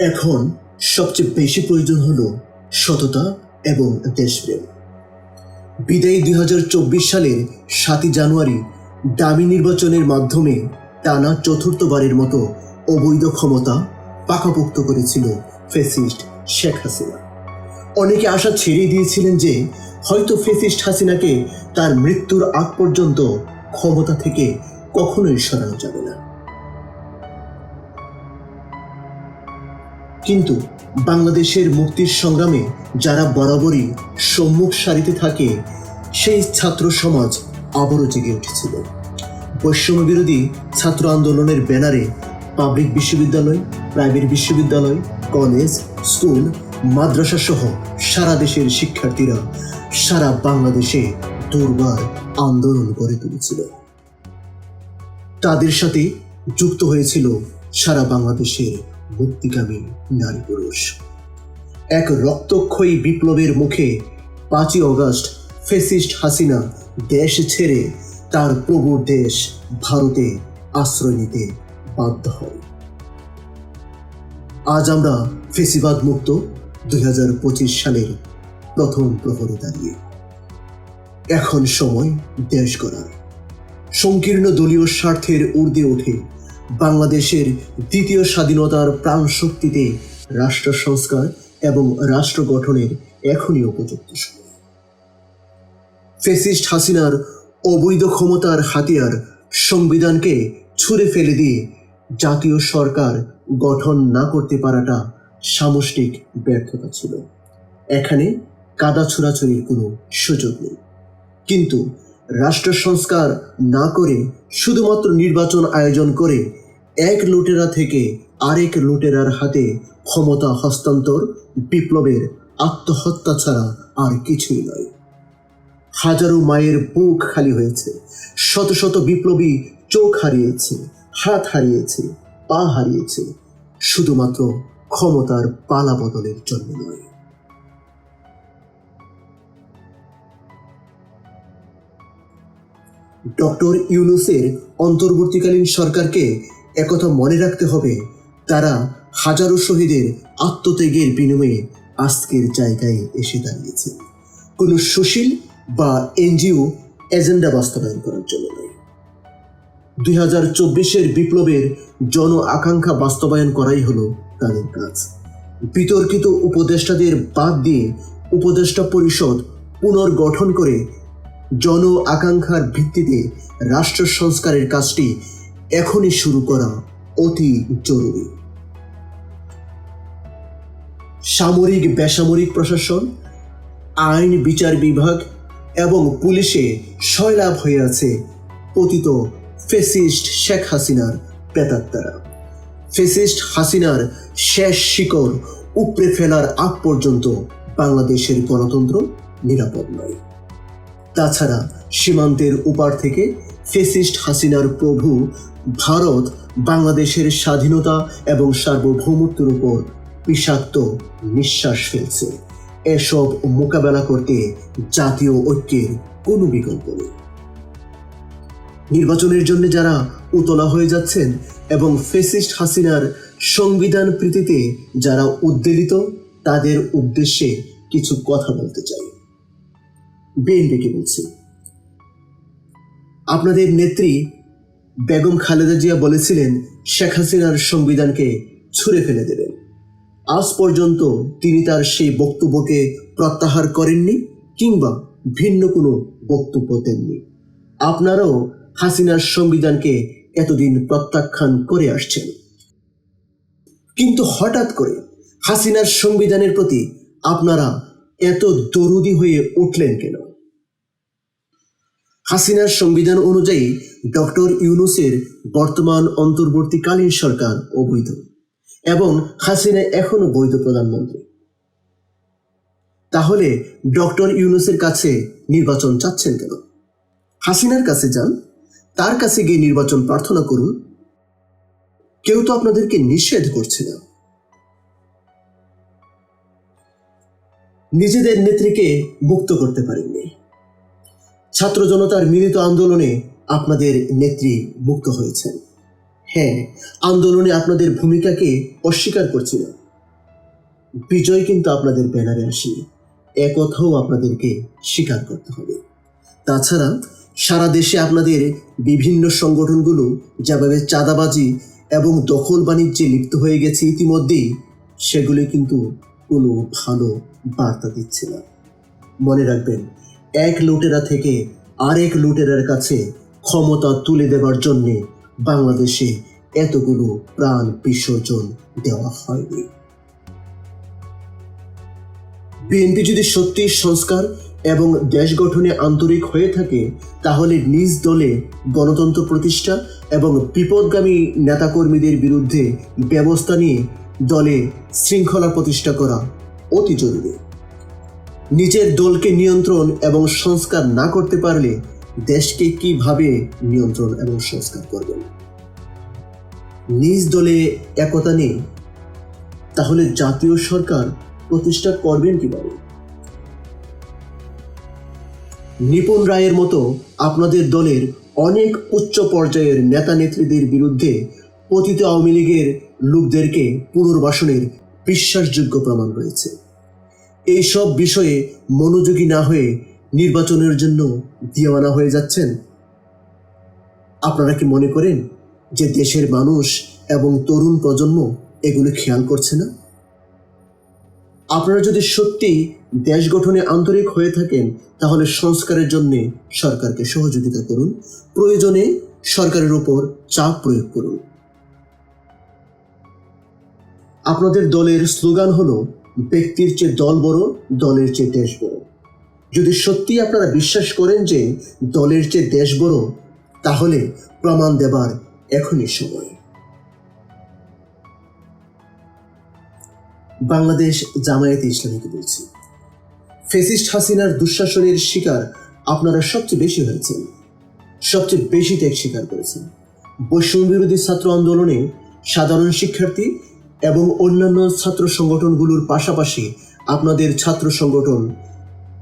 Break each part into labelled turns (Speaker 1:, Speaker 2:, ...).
Speaker 1: এখন সবচেয়ে বেশি প্রয়োজন হলো সততা এবং দেশপ্রেম। বিদায়ী দুই হাজার চব্বিশ সালের সাতই জানুয়ারি দামি নির্বাচনের মাধ্যমে টানা চতুর্থবারের মতো অবৈধ ক্ষমতা পাকাপোক্ত করেছিল ফেসিস্ট শেখ হাসিনা। অনেকে আশা ছেড়ে দিয়েছিলেন যে হয়তো ফেসিস্ট হাসিনাকে তার মৃত্যুর আগ পর্যন্ত ক্ষমতা থেকে কখনোই সরানো যাবে না। কিন্তু বাংলাদেশের মুক্তির সংগ্রামে যারা বরাবরই সম্মুখ সারিতে থাকে, সেই ছাত্র সমাজ আবারও জেগে উঠেছিল। বৈষম্য বিরোধী ছাত্র আন্দোলনের ব্যানারে পাবলিক বিশ্ববিদ্যালয়, প্রাইভেট বিশ্ববিদ্যালয়, কলেজ, স্কুল মাদ্রাসা সহ সারা দেশের শিক্ষার্থীরা সারা বাংলাদেশে দুর্বার আন্দোলন গড়ে তুলেছিল। তাদের সাথে যুক্ত হয়েছিল সারা বাংলাদেশের মুক্তিকামী নারী পুরুষ। এক রক্তক্ষয়ী বিপ্লবের মুখে পাঁচই অগস্ট ফেসিস্ট হাসিনা দেশ ছেড়ে তার প্রভুর দেশ ভারতে আশ্রয় নিতে বাধ্য হয় আজ আমরা ফেসিবাদ মুক্ত দুই হাজার পঁচিশ সালের প্রথম প্রহরে দাঁড়িয়ে। এখন সময় দেশ গড়ার। সংকীর্ণ দলীয় স্বার্থের ঊর্ধ্বে ওঠে বাংলাদেশের দ্বিতীয় স্বাধীনতার প্রাণ শক্তিতে রাষ্ট্র সংস্কার এবং রাষ্ট্র গঠনের এখনই উপযুক্ত ফেসিস্ট হাসিনার অবৈধ ক্ষমতার হাতিয়ার সংবিধানকে ছুঁড়ে ফেলে দিয়ে জাতীয় সরকার গঠন না করতে পারাটা সামষ্টিক ব্যর্থতা ছিল। এখানে কাদা ছোড়াছড়ির কোনো সুযোগ নেই। কিন্তু রাষ্ট্র সংস্কার না করে শুধুমাত্র নির্বাচন আয়োজন করে এক লুটেরা থেকে আরেক লুটেরার হাতে ক্ষমতা হস্তান্তর, বিপ্লবের আত্মহত্যা ছাড়া আর কিছুই নয়। হাজারো মায়ের বুক খালি হয়েছে, শত শত বিপ্লবী চোখ হারিয়েছে, হাত হারিয়েছে, পা হারিয়েছে, শুধুমাত্র ক্ষমতার পালা বদলের জন্য নয়। ডক্টর ইউনুসের অন্তর্বর্তীকালীন সরকারকে একথা মনে রাখতে হবে। তারা হাজারো শহীদের আত্মত্যাগের বিনিময়ে আজকের জায়গায় এসে দাঁড়িয়েছে। কোনো সুশীল বা এনজিও এজেন্ডা বাস্তবায়ন করার জন্য নয়। দুই হাজার চব্বিশের বিপ্লবের জন আকাঙ্ক্ষা বাস্তবায়ন করাই হলো তাদের কাজ। বিতর্কিত উপদেষ্টাদের বাদ দিয়ে উপদেষ্টা পরিষদ পুনর্গঠন করে জন আকাঙ্ক্ষার ভিত্তিতে রাষ্ট্র সংস্কারের কাজটি এখনই শুরু করা অতি জরুরি। সামরিক বেসামরিক প্রশাসন, আইন বিচার বিভাগ এবং পুলিশে সয়লাভ হয়ে আছে পতিত ফেসিস্ট শেখ হাসিনার প্রেতাত্মারা। ফেসিস্ট হাসিনার শেষ শিকড় উপড়ে ফেলার আগ পর্যন্ত বাংলাদেশের গণতন্ত্র নিরাপদ নয়। তাছাড়া সীমান্তের উপার থেকে ফেসিস্ট হাসিনার প্রভু ভারত বাংলাদেশের স্বাধীনতা এবং সার্বভৌমত্বের উপর বিষাক্ত নিঃশ্বাস ফেলছে। এসব মোকাবেলা করতে জাতীয় ঐক্যের কোনো বিকল্প নেই। নির্বাচনের জন্য যারা উতলা হয়ে যাচ্ছেন এবং ফেসিস্ট হাসিনার সংবিধান প্রীতিতে যারা উদ্বেলিত, তাদের উদ্দেশ্যে কিছু কথা বলতে চাই। বিএনপিকে বলছি। আপনাদের নেত্রী বেগম খালেদা জিয়া বলেছিলেন, শেখ হাসিনার সংবিধানকে ছুঁড়ে ফেলে দেবেন। আজ পর্যন্ত তিনি তার সেই বক্তব্যকে প্রত্যাহার করেননি কিংবা ভিন্ন কোনো বক্তব্য দেননি। আপনারাও হাসিনার সংবিধানকে এতদিন প্রত্যাখ্যান করে আসছেন। কিন্তু হঠাৎ করে হাসিনার সংবিধানের প্রতি আপনারা এত দরুদি হয়ে উঠলেন কেন? হাসিনার সংবিধান অনুযায়ী ডক্টর ইউনুসের বর্তমান অন্তর্বর্তীকালীন সরকার অবৈধ এবং হাসিনা এখনও বৈধ প্রধানমন্ত্রী। তাহলে ডক্টর ইউনুসের কাছে নির্বাচন চাচ্ছেন কেন? হাসিনার কাছে যান, তার কাছে গিয়ে নির্বাচন প্রার্থনা করুন। কেউ তো আপনাদেরকে নিষেধ করছে না। নিজেদের নেত্রীকে মুক্ত করতে পারেননি। ছাত্র জনতার মিলিত আন্দোলনে আপনাদের নেত্রী মুক্ত হয়েছেন। হ্যাঁ আন্দোলনে আপনাদের ভূমিকাকে অস্বীকার করছি না বিজয় কিন্তু আপনাদের ব্যানারে আসেনি। একথাও আপনাদেরকে স্বীকার করতে হবে। তাছাড়া সারা দেশে আপনাদের বিভিন্ন সংগঠনগুলো যেভাবে চাঁদাবাজি এবং দখল বাণিজ্যে লিপ্ত হয়ে গেছে ইতিমধ্যেই, সেগুলি কিন্তু কোনো ভালো বার্তা দিচ্ছে না। মনে রাখবেন এক লুটেরা থেকে আরেক লুটেরার কাছে ক্ষমতা তুলে দেবার জন্যে বাংলাদেশে এতগুলো প্রাণ বিসর্জন দেওয়া হয়নি। বিএনপি যদি সত্যি সংস্কার এবং দেশ গঠনে আন্তরিক হয়ে থাকে, তাহলে নিজ দলে গণতন্ত্র প্রতিষ্ঠা এবং বিপদগামী নেতাকর্মীদের বিরুদ্ধে ব্যবস্থা নিয়ে দলে শৃঙ্খলা প্রতিষ্ঠা করা অতি জরুরি। নিজের দলকে নিয়ন্ত্রণ এবং সংস্কার না করতে পারলে দেশকে কীভাবে নিয়ন্ত্রণ এবং সংস্কার করবেন? নিজ দলে একতা নেই, তাহলে জাতীয় সরকার প্রতিষ্ঠা করবেন কীভাবে? নিপুণ রায়ের মতো আপনাদের দলের অনেক উচ্চ পর্যায়ের নেতা নেত্রীদের বিরুদ্ধে পতিত আওয়ামী লীগের লোকদেরকে পুনর্বাসনের বিশ্বাসযোগ্য প্রমাণ রয়েছে। এইসব বিষয়ে মনোযোগী না হয়ে নির্বাচনের জন্য দিওয়ানা হয়ে যাচ্ছেন? আপনারা কি মনে করেন যে দেশের মানুষ এবং তরুণ প্রজন্ম এগুলো খেয়াল করছে না? আপনারা যদি সত্যি দেশ গঠনে আন্তরিক হয়ে থাকেন, তাহলে সংস্কারের জন্য সরকারকে সহযোগিতা করুন। প্রয়োজনে সরকারের উপর চাপ প্রয়োগ করুন। আপনাদের দলের স্লোগান হলো ব্যক্তির চেয়ে দল বড়, দলের চেয়ে দেশ বড়। যদি সত্যি আপনারা বিশ্বাস করেন যে দলের চেয়ে দেশ বড়, তাহলে প্রমাণ দেবার এখনই সময়। বাংলাদেশ জামায়াতে ইসলামীকে বলছি। ফেসিস্ট হাসিনার দুঃশাসনের শিকার আপনারা সবচেয়ে বেশি হয়েছেন। সবচেয়ে বেশি ত্যাগ স্বীকার করেছেন। বৈষম্য বিরোধী ছাত্র আন্দোলনে সাধারণ শিক্ষার্থী এবং অন্যান্য ছাত্র সংগঠনগুলোর পাশাপাশি আপনাদের ছাত্র সংগঠন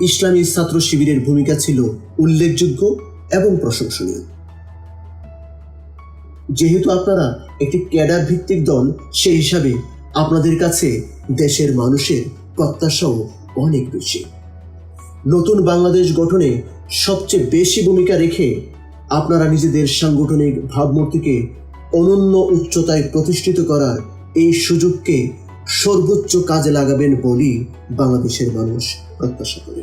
Speaker 1: ইসলামী ছাত্র শিবিরের ভূমিকা ছিল উল্লেখযোগ্য এবং প্রশংসনীয়। যেহেতু আপনারা একটি ক্যাডার ভিত্তিক দল, সেই হিসাবে আপনাদের কাছে দেশের মানুষের প্রত্যাশাও অনেক বেশি। নতুন বাংলাদেশ গঠনে সবচেয়ে বেশি ভূমিকা রেখে আপনারা নিজেদের সাংগঠনিক ভাবমূর্তিকে অনন্য উচ্চতায় প্রতিষ্ঠিত করার এই সুযোগকে সর্বোচ্চ কাজে লাগাবেন বলেই বাংলাদেশের মানুষ প্রত্যাশা করে।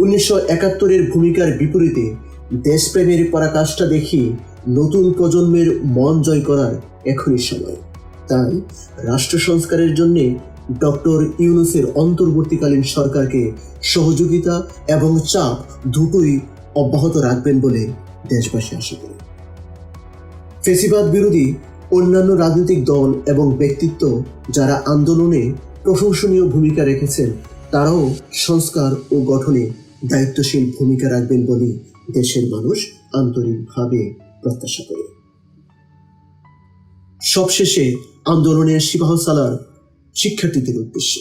Speaker 1: উনিশশো একাত্তরের ভূমিকার বিপরীতে দেশপ্রেমের পরাকাষ্ঠা দেখি নতুন প্রজন্মের মন জয় করার এখনই সময়। তাই রাষ্ট্র সংস্কারের জন্য ডক্টর ইউনুসের অন্তর্বর্তীকালীন সরকারকে সহযোগিতা এবং চাপ দুটোই অব্যাহত রাখবেন বলে দেশবাসী আশা করে। ফেসিবাদ বিরোধী অন্যান্য রাজনৈতিক দল এবং ব্যক্তিত্ব যারা আন্দোলনে প্রশংসনীয় ভূমিকা রেখেছেন, তারাও সংস্কার ও গঠনে দায়িত্বশীল ভূমিকা রাখবেন বলে দেশের মানুষ আন্তরিকভাবে প্রত্যাশা করে। সবশেষে আন্দোলনের সিপাহ সালার শিক্ষার্থীদের উদ্দেশ্যে।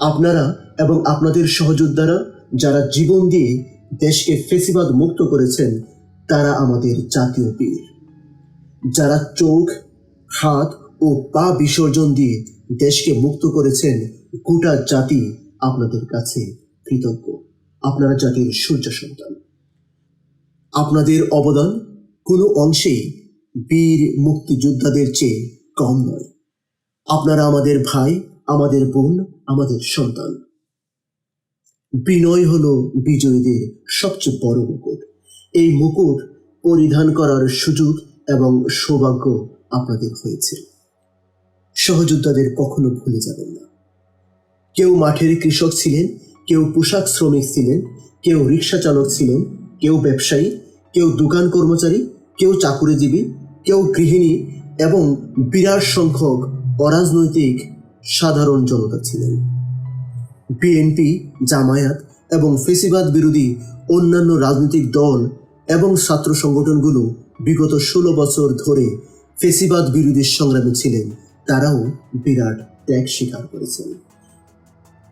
Speaker 1: আপনারা এবং আপনাদের সহযোদ্ধারা যারা জীবন দিয়ে দেশকে ফেসিবাদ মুক্ত করেছেন, তারা আমাদের জাতীয় বীর যারা চোখ, হাত ও পা বিসর্জন দিয়ে দেশকে মুক্ত করেছেন গোটা জাতি আপনাদের কাছে কৃতজ্ঞ। আপনারা জাতির সূর্য সন্তান। আপনাদের অবদান কোনো অংশেই বীর মুক্তিযোদ্ধাদের চেয়ে কম নয়। আপনারা আমাদের ভাই, আমাদের বোন, আমাদের সন্তান। বিনয় হলো বিজয়ীদের সবচেয়ে বড় মুকুট। এই মুকুট পরিধান করার সুযোগ এবং সৌভাগ্য আপনাদের হয়েছে সহযোদ্ধাদের কখনো ভুলে যাবেন না। কেউ মাঠের কৃষক ছিলেন, কেউ পোশাক শ্রমিক ছিলেন, কেউ রিক্সা চালক ছিলেন, কেউ ব্যবসায়ী, কেউ দোকান কর্মচারী, কেউ চাকুরিজীবী, কেউ গৃহিণী এবং বিরাট সংখ্যক অরাজনৈতিক সাধারণ জনতা ছিলেন। বিএনপি, জামায়াত এবং ফেসিবাদ বিরোধী অন্যান্য রাজনৈতিক দল এবং ছাত্র সংগঠনগুলো বিগত ষোলো বছর ধরে ফেসিবাদ বিরোধী সংগ্রামে ছিলেন। তারাও বিরাট ত্যাগ স্বীকার করেছেন।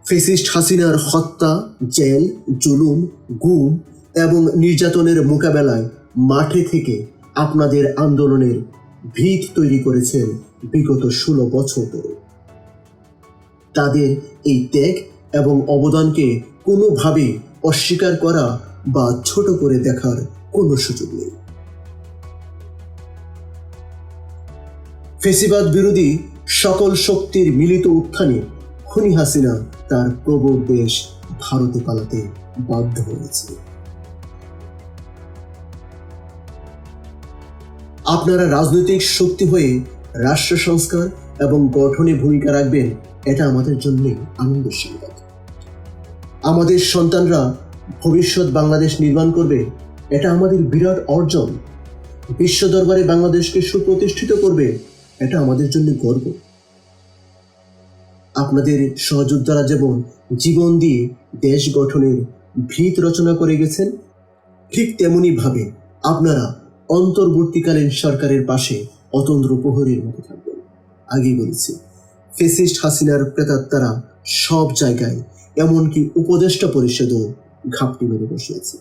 Speaker 1: ফেসিস্ট হাসিনার হত্যা, জেল, জুলুম, গুম এবং নির্যাতনের মোকাবেলায় মাঠে থেকে আপনাদের আন্দোলনের ভিত তৈরি করেছেন বিগত ষোলো বছর ধরে। তাদের এই ত্যাগ এবং অবদানকে কোনোভাবে অস্বীকার করা বা ছোট করে দেখার কোনো সুযোগ নেই। ফেসিবাদ বিরোধী সকল শক্তির মিলিত উত্থানে খুনি হাসিনা তার প্রবল দেশ ভারতে পালাতে বাধ্য হয়েছে। আপনারা রাজনৈতিক শক্তি হয়ে রাষ্ট্র সংস্কার এবং গঠনে ভূমিকা রাখবেন, এটা আমাদের জন্য আনন্দের সংবাদ আমাদের সন্তানরা ভবিষ্যৎ বাংলাদেশ নির্মাণ করবে এটা আমাদের বিরাট অর্জন। বিশ্ব দরবারে বাংলাদেশকে সুপ্রতিষ্ঠিত করবে, এটা আমাদের জন্য গর্ব। আপনাদের সহযোদ্ধারা যেমন জীবন দিয়ে দেশ গঠনের ভিত রচনা করে গেছেন, ঠিক তেমনি ভাবে আপনারা অন্তর্বর্তীকালীন সরকারের পাশে অতন্দ্র প্রহরীর মতো থাকবেন। আগেই বলেছি, ফেসিস্ট হাসিনার প্রেতাত্মারা সব জায়গায় এমনকি উপদেষ্টা পরিষদও ঘাপটি মেরে বসে আছে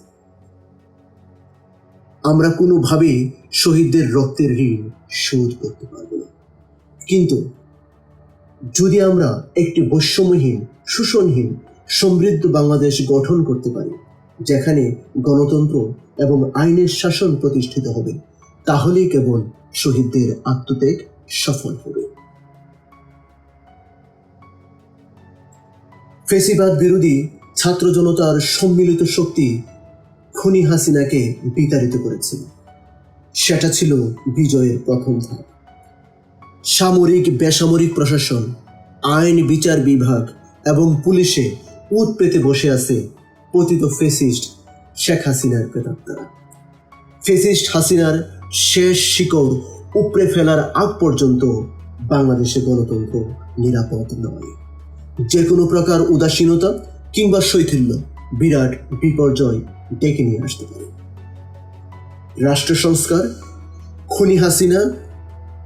Speaker 1: আমরা কোনোভাবেই শহীদদের রক্তের ঋণ শোধ করতে পারব না। কিন্তু যদি আমরা একটি বৈষম্যহীন, শোষণহীন, সমৃদ্ধ বাংলাদেশ গঠন করতে পারি, যেখানে গণতন্ত্র এবং আইনের শাসন প্রতিষ্ঠিত হবে, তাহলেই কেবল শহীদদের আত্মত্যাগ সফল হবে। ফেসিবাদ বিরোধী ছাত্র জনতার সম্মিলিত শক্তি খনি হাসিনাকে বিতাড়িত করেছিল। সেটা ছিল বিজয়ের প্রথম ধাপ। সামরিক, বেসামরিক প্রশাসন, আইন, বিচার বিভাগ এবং পুলিশে উত পেতে বসে আছে পতিত ফেসিস্ট শেখ হাসিনার প্রেতাত্মারা। ফেসিস্ট হাসিনার শেষ শিকড় উপড়ে ফেলার আগ পর্যন্ত বাংলাদেশে গণতন্ত্র নিরাপদ নয়। যে কোনো প্রকার উদাসীনতা কিংবা শৈথিল্য বিরাট বিপর্যয় ডেকে নিয়ে আসতে পারে। রাষ্ট্র সংস্কার, খুনি হাসিনা,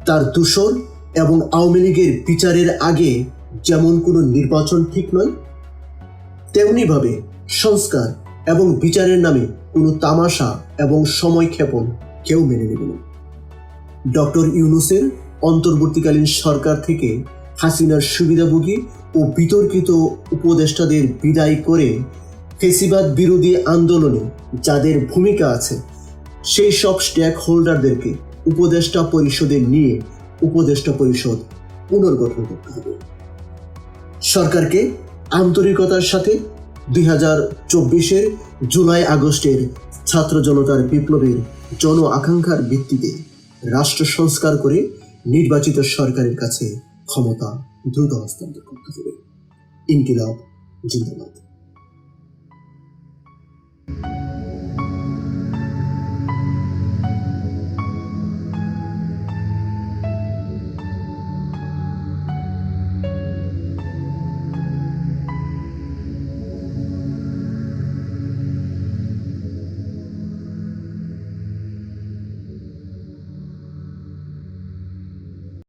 Speaker 1: তার দূষণ এবং আওয়ামী লীগের বিচারের আগে যেমন কোনো নির্বাচন ঠিক নয়, তেমনিভাবে সংস্কার এবং বিচারের নামে কোনো তামাশা এবং সময়ক্ষেপণ কেউ মেনে নেবে না। ডক্টর ইউনুসের অন্তর্বর্তীকালীন সরকার থেকে হাসিনার সুবিধাভোগী ও বিতর্কিত উপদেষ্টাদের বিদায় করে ফেসিবাদ বিরোধী আন্দোলনে যাদের ভূমিকা আছে, সেই সব স্টেক হোল্ডারদেরকে উপদেষ্টা পরিষদে নিয়ে উপদেষ্টা পরিষদ পুনর্গঠন করতে হবে। সরকারকে আন্তরিকতার সাথে দুই হাজার চব্বিশের জুলাই আগস্টের ছাত্র জনতার বিপ্লবের জন আকাঙ্ক্ষার ভিত্তিতে রাষ্ট্র সংস্কার করে নির্বাচিত সরকারের কাছে ক্ষমতা দ্রুত হস্তান্তর করতে হবে। ইনকিলাব, জিন্দাবাদ।